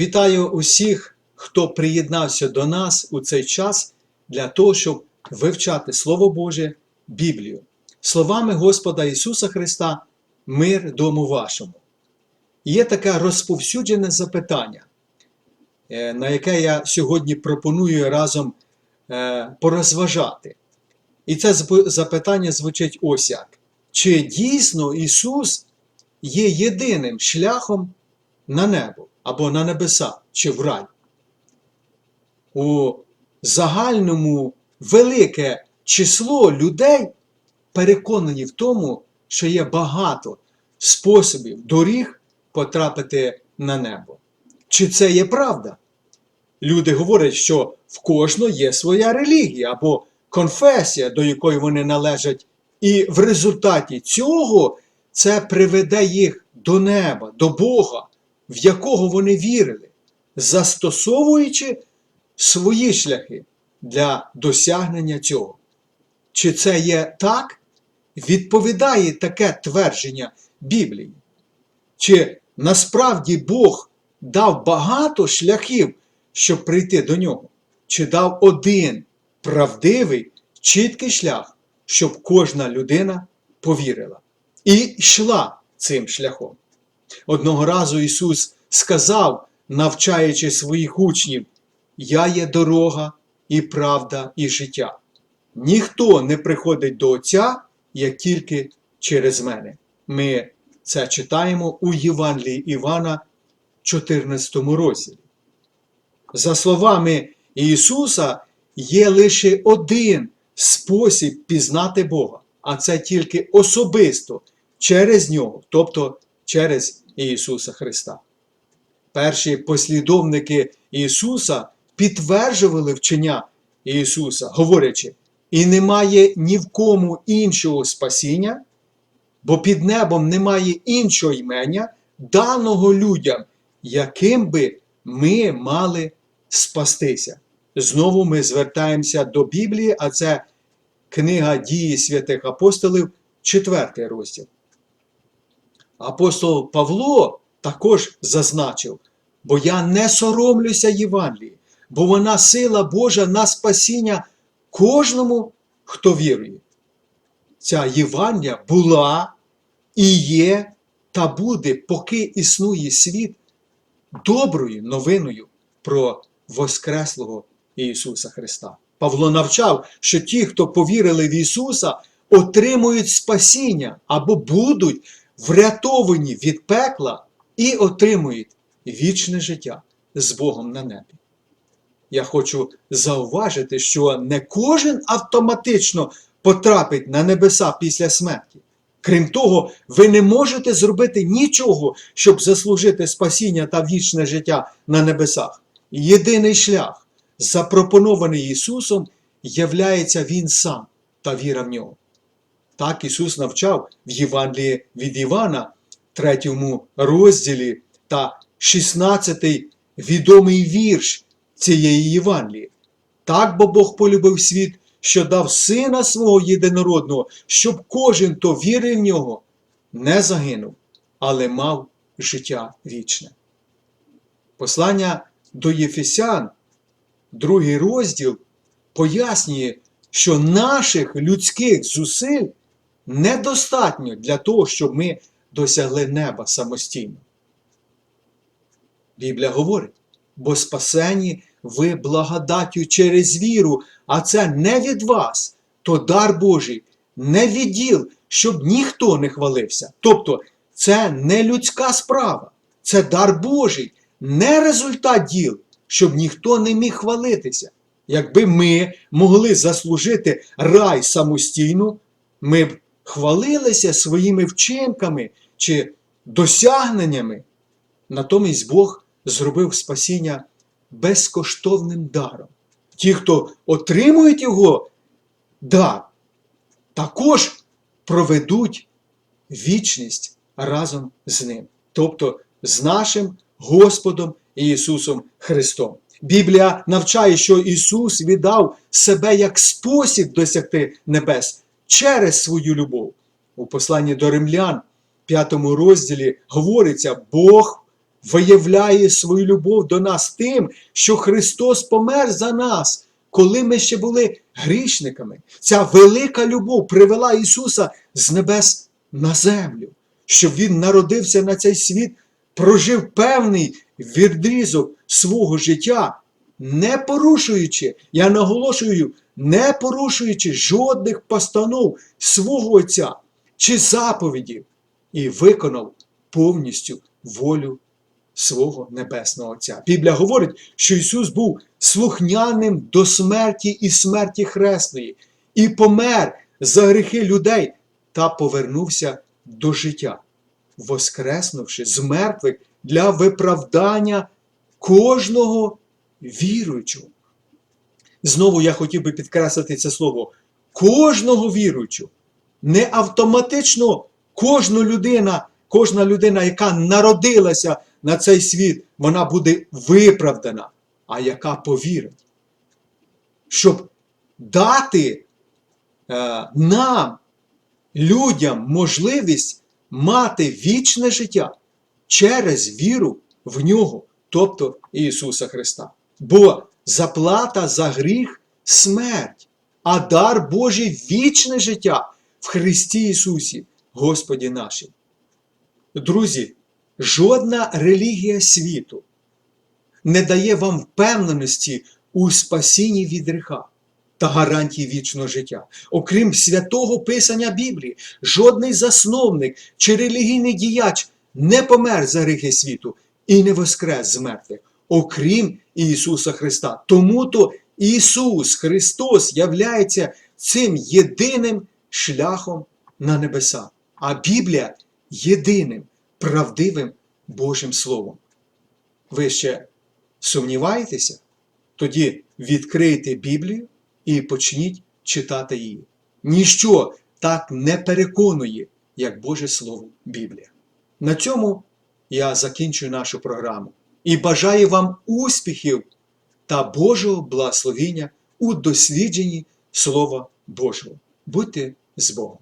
Вітаю усіх, хто приєднався до нас у цей час для того, щоб вивчати Слово Боже, Біблію, словами Господа Ісуса Христа, мир дому вашому. Є таке розповсюджене запитання, е, на яке я сьогодні пропоную разом е, порозважати. І це запитання звучить ось як: чи дійсно Ісус є єдиним шляхом на небо або на небеса чи в рай? У загальному велике число людей переконані в тому, що є багато способів доріг потрапити на небо. Чи це є правда? Люди говорять, що в кожного є своя релігія або конфесія, до якої вони належать, і в результаті цього це приведе їх до неба, до Бога, в якого вони вірили, застосовуючи свої шляхи для досягнення цього. Чи це є так? Відповідає таке твердження Біблії? Чи насправді Бог дав багато шляхів, щоб прийти до нього? Чи дав один правдивий, чіткий шлях, щоб кожна людина повірила і йшла цим шляхом? Одного разу Ісус сказав, навчаючи своїх учнів: Я є дорога і правда, і життя. Ніхто не приходить до Отця, як тільки через мене. Ми це читаємо у Євангелії Івана, 14 розділі. За словами Ісуса, є лише один спосіб пізнати Бога, а це тільки особисто через Нього, тобто через Ісуса Христа. Перші послідовники Ісуса підтверджували вчення Ісуса, говорячи, і немає ні в кому іншого спасіння, бо під небом немає іншого імення, даного людям, яким би ми мали спастися. Знову ми звертаємося до Біблії, а це книга дії святих апостолів, 4 розділ. Апостол Павло також зазначив, бо я не соромлюся Євангелії, бо вона сила Божа на спасіння кожному, хто вірує. Ця Євангелія була і є та буде, поки існує світ, доброю новиною про Воскреслого Ісуса Христа. Павло навчав, що ті, хто повірили в Ісуса, отримують спасіння або будуть врятовані від пекла і отримують вічне життя з Богом на небі. Я хочу зауважити, що не кожен автоматично потрапить на небеса після смерті. Крім того, ви не можете зробити нічого, щоб заслужити спасіння та вічне життя на небесах. Єдиний шлях, запропонований Ісусом, являється Він сам та віра в нього. Так Ісус навчав в Євангелії від Івана, 3 розділі та 16 відомий вірш цієї Євангелії. Так бо Бог полюбив світ, що дав Сина свого єдинородного, щоб кожен, хто вірив в нього, не загинув, але мав життя вічне. Послання до Єфесян, другий розділ, пояснює, що наших людських зусиль недостатньо для того, щоб ми досягли неба самостійно. Біблія говорить, бо спасені ви благодаттю через віру, а це не від вас, то дар Божий, не відділ, щоб ніхто не хвалився. Тобто, це не людська справа, це дар Божий, не результат діл, щоб ніхто не міг хвалитися. Якби ми могли заслужити рай самостійно, ми б хвалилися своїми вчинками чи досягненнями. Натомість Бог зробив спасіння безкоштовним даром. Ті, хто отримують його дар, також проведуть вічність разом з ним, тобто з нашим Господом Ісусом Христом. Біблія навчає, що Ісус віддав себе як спосіб досягти небес через свою любов. У посланні до римлян, 5 розділі, говориться, Бог виявляє свою любов до нас тим, що Христос помер за нас, коли ми ще були грішниками. Ця велика любов привела Ісуса з небес на землю, щоб Він народився на цей світ, прожив певний відрізок свого життя, не порушуючи, я наголошую, не порушуючи жодних постанов свого Отця чи заповідів, і виконав повністю волю свого Небесного Отця. Біблія говорить, що Ісус був слухняним до смерті і смерті хресної, і помер за гріхи людей та повернувся до життя, воскреснувши з мертвих для виправдання кожного віруючого. Знову я хотів би підкреслити це слово кожного віруючого. Не автоматично кожна людина, кожна людина, яка народилася на цей світ, вона буде виправдана, а яка повірить. Щоб дати е, нам, людям, можливість мати вічне життя через віру в нього, тобто Ісуса Христа. Бо заплата за гріх смерть, а дар Божий вічне життя в Христі Ісусі, Господі нашим. Друзі, жодна релігія світу не дає вам впевненості у спасінні від гріха та гарантії вічного життя. Окрім святого Писання Біблії, жодний засновник чи релігійний діяч не помер за гріхи світу і не воскрес з мертвих, окрім Ісуса Христа. Тому то Ісус Христос являється цим єдиним шляхом на небеса, а Біблія єдиним правдивим Божим Словом. Ви ще сумніваєтеся? Тоді відкрийте Біблію і почніть читати її. Ніщо так не переконує, як Боже Слово Біблія. На цьому я закінчую нашу програму і бажаю вам успіхів та Божого благословіння у дослідженні Слова Божого. Будьте з Богом!